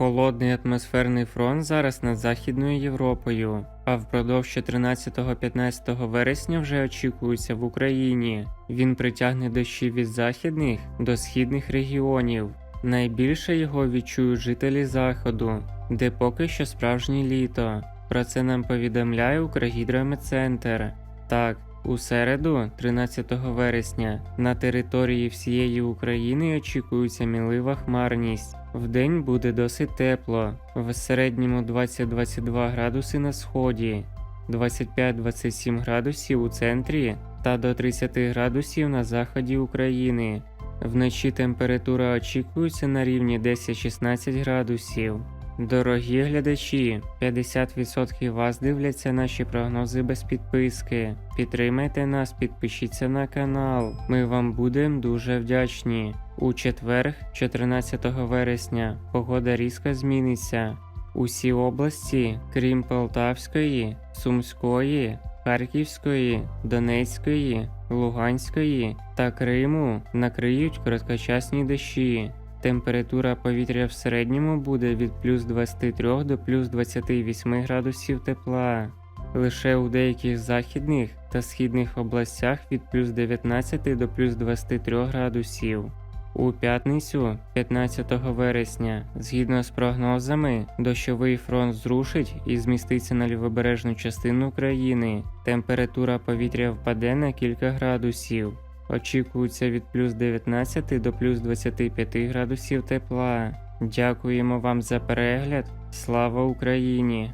Холодний атмосферний фронт зараз над Західною Європою, а впродовж 14-15 вересня вже очікується в Україні. Він притягне дощі від західних до східних регіонів. Найбільше його відчують жителі заходу, де поки що справжнє літо. Про це нам повідомляє Укргідрометцентр. Так, у середу, 13 вересня, на території всієї України очікується мінлива хмарність. Вдень буде досить тепло, в середньому 20-22 градуси на сході, 25-27 градусів у центрі та до 30 градусів на заході України. Вночі температура очікується на рівні 10-16 градусів. Дорогі глядачі, 50% вас дивляться наші прогнози без підписки. Підтримайте нас, підпишіться на канал. Ми вам будемо дуже вдячні. У четвер, 14 вересня, погода різко зміниться. Усі області, крім Полтавської, Сумської, Харківської, Донецької, Луганської та Криму накриють короткочасні дощі. Температура повітря в середньому буде від плюс 23 до плюс 28 градусів тепла. Лише у деяких західних та східних областях від плюс 19 до плюс 23 градусів. У п'ятницю, 15 вересня, згідно з прогнозами, дощовий фронт зрушить і зміститься на лівобережну частину країни. Температура повітря впаде на кілька градусів. Очікується від плюс 19 до плюс 25 градусів тепла. Дякуємо вам за перегляд. Слава Україні!